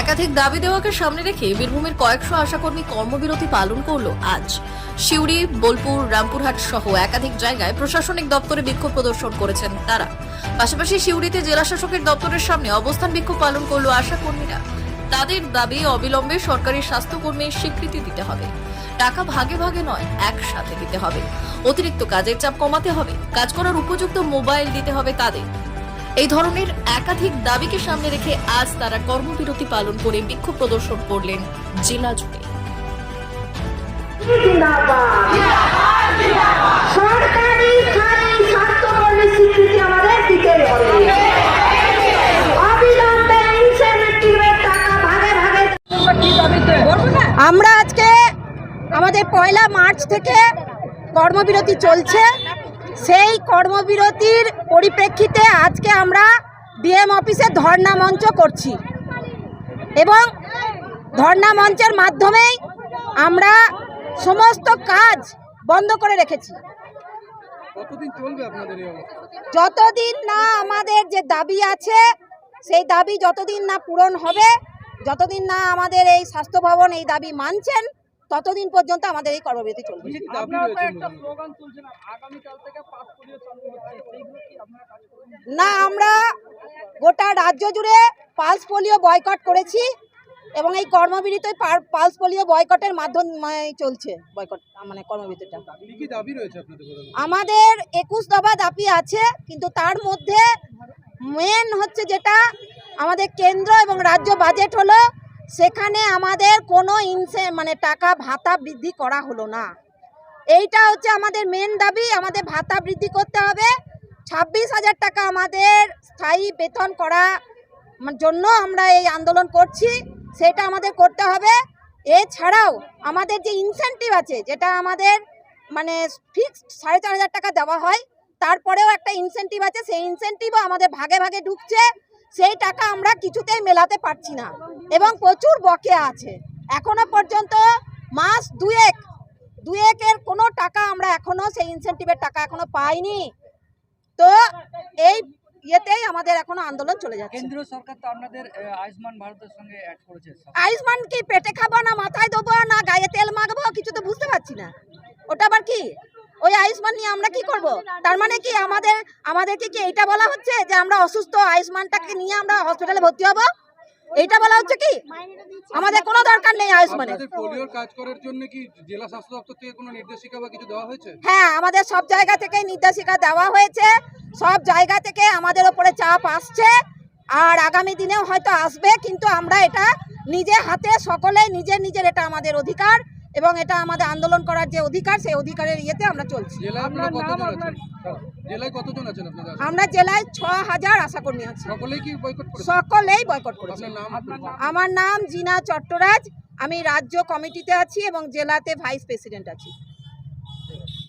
একাধিক দাবি দেওয়াকে সামনে রেখে বীরভূমের কয়েকশো আশাকর্মী কর্মবিরতি পালন করল আজ। সিউড়ি, বোলপুর, রামপুরহাট সহ একাধিক জায়গায় প্রশাসনিক দপ্তরে বিক্ষোভ প্রদর্শন করেছেন তারা। পাশাপাশি সিউড়িতে জেলা শাসকের দপ্তরের সামনে অবস্থান বিক্ষোভ পালন করল আশাকর্মীরা। তাদের দাবি অবিলম্বে সরকারি স্বাস্থ্যকর্মীর স্বীকৃতি দিতে হবে। টাকা ভাগে ভাগে নয়, একসাথে দিতে হবে। অতিরিক্ত কাজের চাপ কমাতে হবে। কাজ করার উপযুক্ত মোবাইল দিতে হবে তাদের। এই ধরনের একাধিক দাবিকে সামনে রেখে আজ তারা কর্মবিরতি পালন করে বিক্ষোভ প্রদর্শন করলেন জেলা জুড়ে। সরকারি খালি স্বীকৃতি আমাদের হবে। আমরা আজকে আমাদের পয়লা মার্চ থেকে কর্মবিরতি চলছে। সেই কর্মবিরতির পরিপ্রেক্ষিতে আজকে আমরা ডিএম অফিসে ধর্ণা মঞ্চ করছি। এবং ধর্ণা মঞ্চের মাধ্যমেই আমরা সমস্ত কাজ বন্ধ করে রেখেছি। যতদিন না আমাদের যে দাবি আছে সেই দাবি যতদিন না পূরণ হবে যতদিন না আমাদের এই স্বাস্থ্য ভবন এই দাবি মানছেন ততদিন পর্যন্ত আমাদের এই কর্মবিরতি চলবে? না আমরা গোটা রাজ্য জুড়ে পালস পোলিও বয়কট করেছি এবং এই কর্মবিরতি পালস পোলিও বয়কটের মাধ্যমে চলছে বয়কট মানে কর্মবিরতিটা। আমাদের একুশ দফা দাবি আছে কিন্তু তার মধ্যে মেন হচ্ছে যেটা আমাদের কেন্দ্র এবং রাজ্য বাজেট হলো সেখানে আমাদের কোনো ইনসে মানে টাকা ভাতা বৃদ্ধি করা হলো না। এইটা হচ্ছে আমাদের মেন দাবি, আমাদের ভাতা বৃদ্ধি করতে হবে। ছাব্বিশ হাজার টাকা আমাদের স্থায়ী বেতন করা জন্য আমরা এই আন্দোলন করছি, সেটা আমাদের করতে হবে। এছাড়াও আমাদের যে ইনসেন্টিভ আছে, যেটা আমাদের মানে ফিক্সড সাড়ে চার হাজার টাকা দেওয়া হয়, তারপরেও একটা ইনসেন্টিভ আছে। সেই ইনসেন্টিভও আমাদের ভাগে ভাগে ঢুকছে। সেই টাকা আমরা কিছুতেই মেলাতে পারছি না। এবং প্রচুর বকেয়া আছে। এখনও পর্যন্ত মাস দুয়েক দুয়েকের কোনো টাকা আমরা এখনও সেই ইনসেন্টিভের টাকা এখনও পাইনি। তো এই ইয়েতেই আমাদের এখনও আন্দোলন চলে যাচ্ছে। কেন্দ্রীয় সরকার তো আপনাদের আয়ুষ্মান ভারতের সঙ্গে অ্যাড করেছে। আয়ুষ্মান কি পেটে খাব না মাথায় দেবো না গায়ে তেল মাখবো? কিছু তো বুঝতে পারছি না। ওটা আবার কি? ওই আয়ুষ্মান নিয়ে আমরা কি করব? তার মানে কি আমাদের আমাদেরকে কি এইটা বলা হচ্ছে যে আমরা অসুস্থ আয়ুষ্মানটাকে নিয়ে আমরা হসপিটালে ভর্তি হব? এইটা বলা হচ্ছে কি? আমাদের কোনো দরকার নেই আয়ুষ্মানের। পোলিওর কাজ করার জন্য কি জেলা স্বাস্থ্য দপ্তর থেকে কোনো নির্দেশিকা বা কিছু দেওয়া হয়েছে? হ্যাঁ আমাদের সব জায়গা থেকে নির্দেশিকা দেওয়া হয়েছে। সব জায়গা থেকে আমাদের ওপরে চাপ আসছে। আর আগামী দিনেও হয়তো আসবে কিন্তু আমরা এটা নিজে হাতে সকলে নিজের নিজের এটা আমাদের অধিকার। এবং এটা আমাদের আন্দোলন করার যে অধিকার সেই অধিকারের ইয়েতে আমরা চলছি। জেলায় আপনারা কতজন আছেন? জেলায় কতজন আছেন আপনাদের? আমরা জেলায় ছ হাজার আশাকর্মী আছি। সকলেই বয়কট করেছে? সকলেই বয়কট করেছে। আপনার নাম? আমার নাম জিনা চট্টরাজ। আমি রাজ্য কমিটিতে আছি এবং জেলাতে ভাইস প্রেসিডেন্ট আছি।